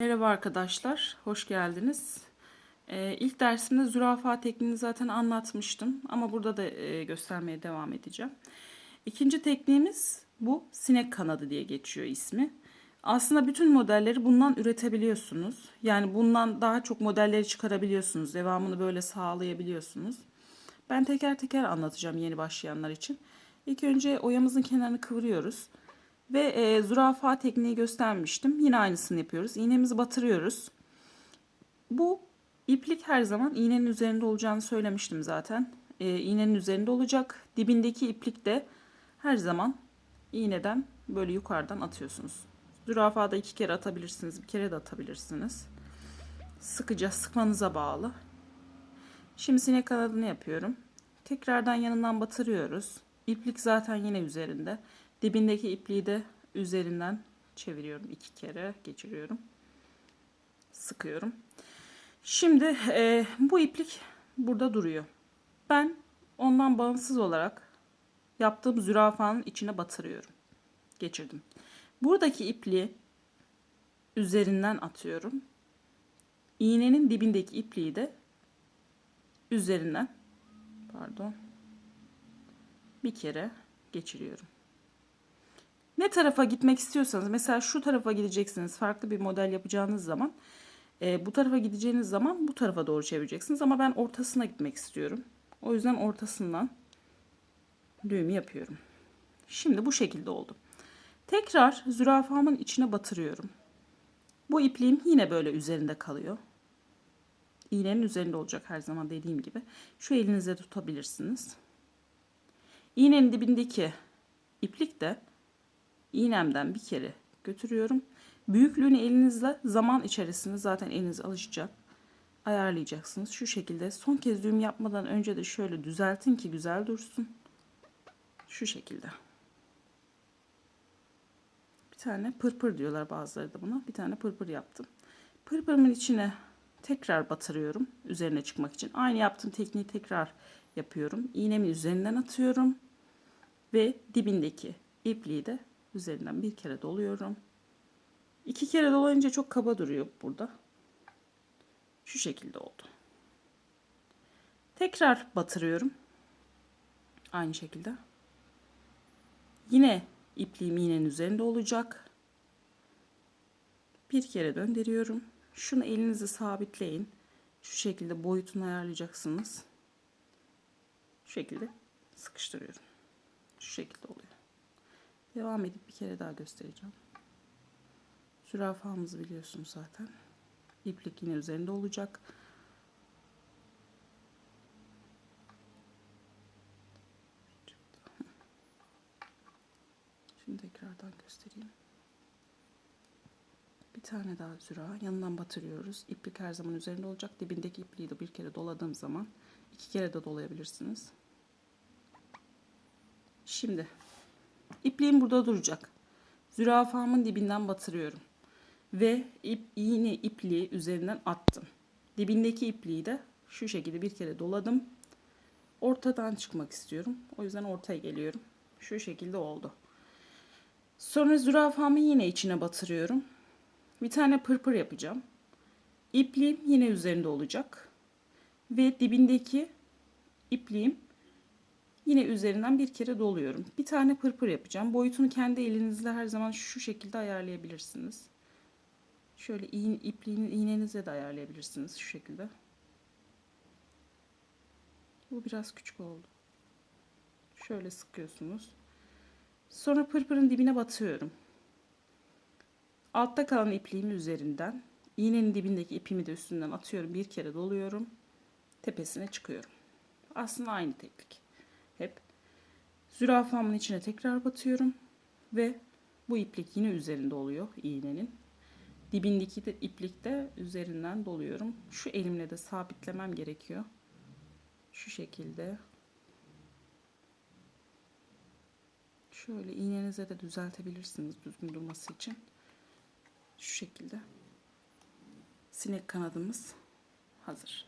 Merhaba arkadaşlar, hoş geldiniz. Ee, ilk dersimde zürafa tekniğini zaten anlatmıştım ama burada da e, göstermeye devam edeceğim. İkinci tekniğimiz bu sinek kanadı diye geçiyor ismi. Aslında bütün modelleri bundan üretebiliyorsunuz. Yani bundan daha çok modelleri çıkarabiliyorsunuz. Devamını böyle sağlayabiliyorsunuz. Ben teker teker anlatacağım yeni başlayanlar için. İlk önce oyamızın kenarını kıvırıyoruz. Ve e, zürafa tekniği göstermiştim. Yine aynısını yapıyoruz. İğnemizi batırıyoruz. Bu iplik her zaman iğnenin üzerinde olacağını söylemiştim zaten. E, iğnenin üzerinde olacak. Dibindeki iplik de her zaman iğneden böyle yukarıdan atıyorsunuz. Zürafada iki kere atabilirsiniz. Bir kere de atabilirsiniz. Sıkıca sıkmanıza bağlı. Şimdi sinek kanadını yapıyorum. Tekrardan yanından batırıyoruz. İplik zaten yine üzerinde. Dibindeki ipliği de üzerinden çeviriyorum. iki kere geçiriyorum. Sıkıyorum. Şimdi e, bu iplik burada duruyor. Ben ondan bağımsız olarak yaptığım zürafanın içine batırıyorum. Geçirdim. Buradaki ipliği üzerinden atıyorum. İğnenin dibindeki ipliği de üzerinden pardon bir kere geçiriyorum. Ne tarafa gitmek istiyorsanız mesela şu tarafa gideceksiniz farklı bir model yapacağınız zaman e, bu tarafa gideceğiniz zaman bu tarafa doğru çevireceksiniz ama ben ortasına gitmek istiyorum. O yüzden ortasından düğümü yapıyorum. Şimdi bu şekilde oldu. Tekrar zürafamın içine batırıyorum. Bu ipliğim yine böyle üzerinde kalıyor. İğnenin üzerinde olacak her zaman dediğim gibi. Şu elinize tutabilirsiniz. İğnenin dibindeki iplik de iğnemden bir kere götürüyorum. Büyüklüğünü elinizle zaman içerisinde zaten eliniz alışacak. Ayarlayacaksınız. Şu şekilde son kez düğüm yapmadan önce de şöyle düzeltin ki güzel dursun. Şu şekilde. Bir tane pırpır diyorlar bazıları da buna. Bir tane pırpır yaptım. Pırpırımın içine tekrar batırıyorum üzerine çıkmak için. Aynı yaptığım tekniği tekrar yapıyorum. İğnemi üzerinden atıyorum ve dibindeki ipliği de üzerinden bir kere doluyorum. İki kere dolayınca çok kaba duruyor burada. Şu şekilde oldu. Tekrar batırıyorum. Aynı şekilde. Yine ipliğim iğnenin üzerinde olacak. Bir kere döndürüyorum. Şunu elinizi sabitleyin. Şu şekilde boyutunu ayarlayacaksınız. Şu şekilde sıkıştırıyorum. Şu şekilde oluyor. Devam edip bir kere daha göstereceğim. Zürafamızı biliyorsunuz zaten. İplik yine üzerinde olacak. Şimdi tekrardan göstereyim. Bir tane daha züra yanından batırıyoruz. İplik her zaman üzerinde olacak. Dibindeki ipliği de bir kere doladığım zaman iki kere de dolayabilirsiniz. Şimdi ipliğim burada duracak. Zürafamın dibinden batırıyorum. Ve ip, iğne ipliği üzerinden attım. Dibindeki ipliği de şu şekilde bir kere doladım. Ortadan çıkmak istiyorum. O yüzden ortaya geliyorum. Şu şekilde oldu. Sonra zürafamı yine içine batırıyorum. Bir tane pırpır yapacağım. İpliğim yine üzerinde olacak. Ve dibindeki ipliğim yine üzerinden bir kere doluyorum. Bir tane pırpır yapacağım. Boyutunu kendi elinizle her zaman şu şekilde ayarlayabilirsiniz. Şöyle ipliğini iğnenize de ayarlayabilirsiniz şu şekilde. Bu biraz küçük oldu. Şöyle sıkıyorsunuz. Sonra pırpırın dibine batıyorum. Altta kalan ipliğimi üzerinden iğnenin dibindeki ipimi de üstünden atıyorum. Bir kere doluyorum. Tepesine çıkıyorum. Aslında aynı teknik. Zürafamın içine tekrar batıyorum ve bu iplik yine üzerinde oluyor iğnenin. Dibindeki de iplik de üzerinden doluyorum. Şu elimle de sabitlemem gerekiyor. Şu şekilde. Şöyle iğnenize de düzeltebilirsiniz düzgün durması için. Şu şekilde. Sinek kanadımız hazır.